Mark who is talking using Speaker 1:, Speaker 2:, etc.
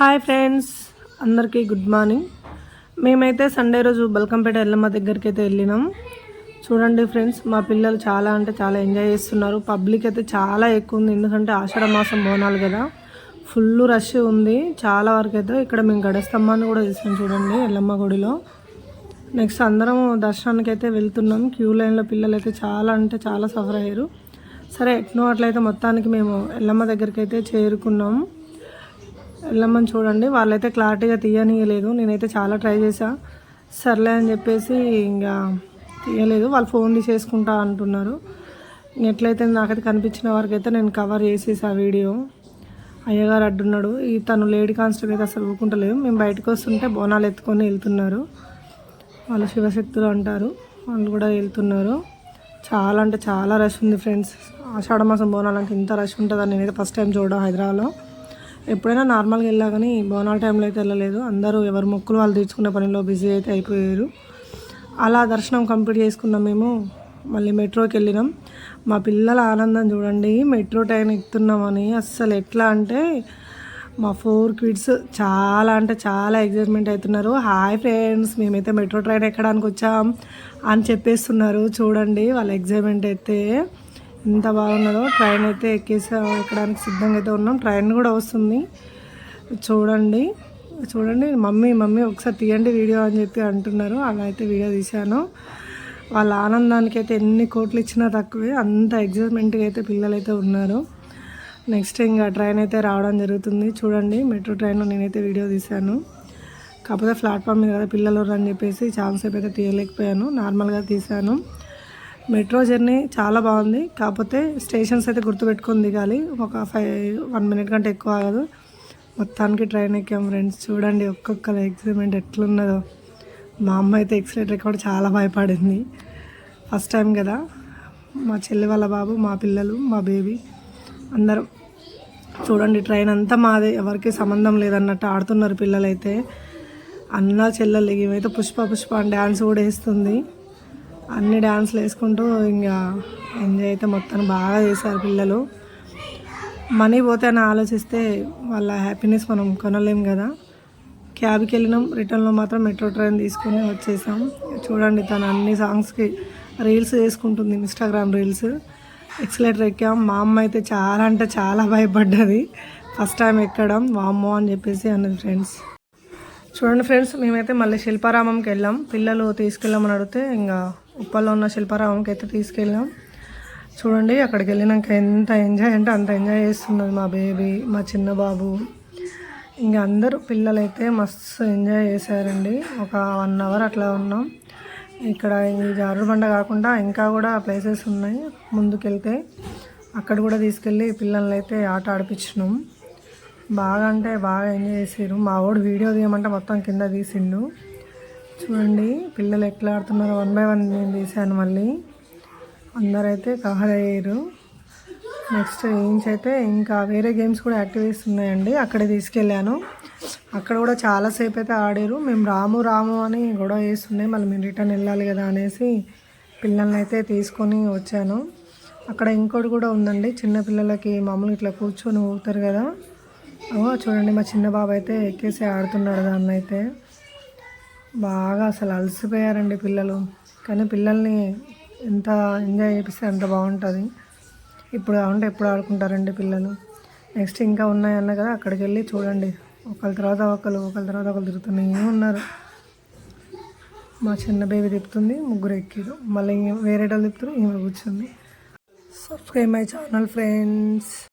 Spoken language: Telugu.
Speaker 1: హాయ్ ఫ్రెండ్స్ అందరికీ గుడ్ మార్నింగ్ మేమైతే సండే రోజు బల్కంపేట ఎల్లమ్మ దగ్గరికి అయితే వెళ్ళినాం. చూడండి ఫ్రెండ్స్ మా పిల్లలు చాలా అంటే చాలా ఎంజాయ్ చేస్తున్నారు. పబ్లిక్ అయితే చాలా ఎక్కువ ఉంది. ఎందుకంటే ఆషాఢ మాసం బోనాలు కదా. ఫుల్ రష్ ఉంది. చాలా వరకు అయితే ఇక్కడ మేము గడస్తంభాన్ని కూడా చూసాం చూడండి ఎల్లమ్మ గుడిలో. నెక్స్ట్ అందరం దర్శనానికి అయితే వెళ్తున్నాం. క్యూ లైన్లో పిల్లలు అయితే చాలా అంటే చాలా సఫర్ అయ్యారు. సరే ఎట్నో అట్లయితే మొత్తానికి మేము ఎల్లమ్మ దగ్గరికి అయితే చేరుకున్నాం. వెళ్ళమని చూడండి. వాళ్ళైతే క్లారిటీగా తీయనియలేదు. నేనైతే చాలా ట్రై చేశా. సర్లే అని చెప్పేసి ఇంకా తీయలేదు. వాళ్ళు ఫోన్ తీసేసుకుంటా అంటున్నారు. ఎట్లయితే నాకైతే కనిపించిన వరకు అయితే నేను కవర్ చేసేసి ఆ వీడియో. అయ్యగారు అడ్డున్నాడు. ఈ తను లేడీ కానిస్టేబుల్ అయితే అసలు ఊకుంటలేదు మేము బయటకు వస్తుంటే బోనాలు ఎత్తుకొని వెళ్తున్నారు. వాళ్ళు శివశక్తులు అంటారు. వాళ్ళు కూడా వెళ్తున్నారు. చాలా అంటే చాలా రష్ ఉంది ఫ్రెండ్స్. ఆషాఢ మాసం ఇంత రష్ ఉంటుందని నేనైతే ఫస్ట్ టైం చూడడం హైదరాబాద్లో. ఎప్పుడైనా నార్మల్గా వెళ్ళా కానీ బోనాల టైంలో అయితే వెళ్ళలేదు. అందరూ ఎవరు మొక్కులు వాళ్ళు తీర్చుకునే పనిలో బిజీ అయితే అయిపోయారు. అలా దర్శనం కంప్లీట్ చేసుకున్నాం మేము. మళ్ళీ మెట్రోకి వెళ్ళినాం. మా పిల్లల ఆనందం చూడండి మెట్రో ట్రైన్ ఎక్కుతున్నామని. అస్సలు ఎట్లా అంటే మా ఫోర్ కిడ్స్ చాలా అంటే చాలా ఎగ్జైట్మెంట్ అవుతున్నారు. హాయ్ ఫ్రెండ్స్ మేమైతే మెట్రో ట్రైన్ ఎక్కడానికి వచ్చాం అని చెప్పేస్తున్నారు. చూడండి వాళ్ళ ఎగ్జైట్మెంట్ అయితే. ఎంత బాగున్నదో. ట్రైన్ అయితే ఎక్కేసి ఎక్కడానికి సిద్ధంగా అయితే ఉన్నాం. ట్రైన్ కూడా వస్తుంది. చూడండి చూడండి. మమ్మీ మమ్మీ ఒకసారి తీయండి వీడియో అని చెప్పి అంటున్నారు. అలా అయితే వీడియో తీశాను. వాళ్ళ ఆనందానికి అయితే ఎన్ని కోట్లు ఇచ్చినా తక్కువే. అంత ఎగ్జైట్మెంట్గా అయితే పిల్లలైతే ఉన్నారు. నెక్స్ట్ ఇంకా ట్రైన్ అయితే రావడం జరుగుతుంది. చూడండి మెట్రో ట్రైన్లో నేనైతే వీడియో తీశాను. కాకపోతే ప్లాట్ఫామ్ మీద కదా పిల్లలు అని చెప్పేసి చాలాసేపు అయితే తీయలేకపోయాను. నార్మల్గా తీశాను. మెట్రో జర్నీ చాలా బాగుంది. కాకపోతే స్టేషన్స్ అయితే గుర్తుపెట్టుకొని దిగాలి ఒక ఫైవ్ వన్ మినిట్ కంటే ఎక్కువ ఆగదు. మొత్తానికి ట్రైన్ ఎక్కాం ఫ్రెండ్స్. చూడండి ఒక్కొక్క ఎక్సైట్మెంట్ ఎట్లున్నదో. మా అమ్మ అయితే ఎక్సలేటర్ కూడా చాలా భయపడింది. ఫస్ట్ టైం కదా. మా చెల్లి వాళ్ళ బాబు మా పిల్లలు మా బేబీ అందరం. చూడండి ట్రైన్ అంతా మాదే. ఎవరికి సంబంధం లేదన్నట్టు ఆడుతున్నారు పిల్లలైతే. అన్న చెల్లెలు ఇవైతే పుష్ప పుష్ప అని డ్యాన్స్ కూడా వేస్తుంది. అన్ని డ్యాన్స్లు వేసుకుంటూ ఇంకా ఎంజాయ్ అయితే మొత్తం బాగా చేశారు పిల్లలు. మనీ పోతే అని ఆలోచిస్తే వాళ్ళ హ్యాపీనెస్ మనం కొనలేం కదా. క్యాబ్కి వెళ్ళినాం రిటర్న్లో మాత్రం మెట్రో ట్రైన్ తీసుకొని వచ్చేసాం. చూడండి తను అన్ని సాంగ్స్కి రీల్స్ చేసుకుంటుంది ఇన్స్టాగ్రామ్ రీల్స్ ఎక్సలేటర్ ఎక్కాం. మా అమ్మ అయితే చాలా అంటే చాలా భయపడ్డది. ఫస్ట్ టైం ఎక్కడం వామ్మో అని చెప్పేసి అన్నది ఫ్రెండ్స్ చూడండి ఫ్రెండ్స్ మేమైతే మళ్ళీ శిల్పారామంకి వెళ్ళాం. పిల్లలు తీసుకెళ్ళామని అడిగితే ఇంకా ఉప్పల్లో ఉన్న శిల్పారామంకి అయితే తీసుకెళ్ళాం. చూడండి అక్కడికి వెళ్ళినాక ఎంత ఎంజాయ్ అంటే అంత ఎంజాయ్ చేస్తున్నది మా బేబీ మా చిన్న బాబు. ఇంకా అందరూ పిల్లలైతే మస్తు ఎంజాయ్ చేశారండి. ఒక వన్ అవర్ అట్లా ఉన్నాం. ఇక్కడ ఈ జారుడు బండ కాకుండా ఇంకా కూడా ప్లేసెస్ ఉన్నాయి ముందుకెళ్తే. అక్కడ కూడా తీసుకెళ్ళి పిల్లల్ని అయితే ఆట ఆడిపించినాం. బాగా అంటే బాగా ఎంజాయ్ చేసారు మా వాడు వీడియో తీయమంటే మొత్తం కింద తీసిండు. చూడండి పిల్లలు ఎట్లా ఆడుతున్నారు వన్ బై వన్ నేను తీశాను మళ్ళీ. అందరైతే కవర్ అయ్యారు నెక్స్ట్ ఏంచి అయితే ఇంకా వేరే గేమ్స్ కూడా యాక్టివేట్స్ ఉన్నాయండి అక్కడే తీసుకెళ్ళాను. అక్కడ కూడా చాలాసేపు అయితే ఆడారు. మేము రాము రాము అని గొడవ చేస్తుండే మళ్ళీ మేము రిటర్న్ వెళ్ళాలి కదా అనేసి పిల్లల్ని అయితే తీసుకొని వచ్చాను. అక్కడ ఇంకోటి కూడా ఉందండి చిన్న పిల్లలకి మామూలుగా ఇట్లా కూర్చొని ఊగుతారు కదా. చూడండి మా చిన్న బాబు అయితే ఎక్కేసి ఆడుతున్నాడు దాన్ని అయితే. బాగా అసలు అలసిపోయారండి పిల్లలు. కానీ పిల్లల్ని ఎంత ఎంజాయ్ చేపిస్తే అంత బాగుంటుంది. ఇప్పుడు కావాలంటే ఎప్పుడు ఆడుకుంటారండి పిల్లలు? నెక్స్ట్ ఇంకా ఉన్నాయన్న కదా అక్కడికి వెళ్ళి చూడండి. ఒకళ్ళ తర్వాత ఒకళ్ళు ఒకళ్ళ తర్వాత ఒకళ్ళు తిరుగుతూనే ఉన్నారు మా చిన్న బేబీ తిప్పుతుంది ముగ్గురు ఎక్కిరు మళ్ళీ వేరే వాళ్ళు తిప్పుతారు ఈమె కూర్చుంది. Subscribe my channel friends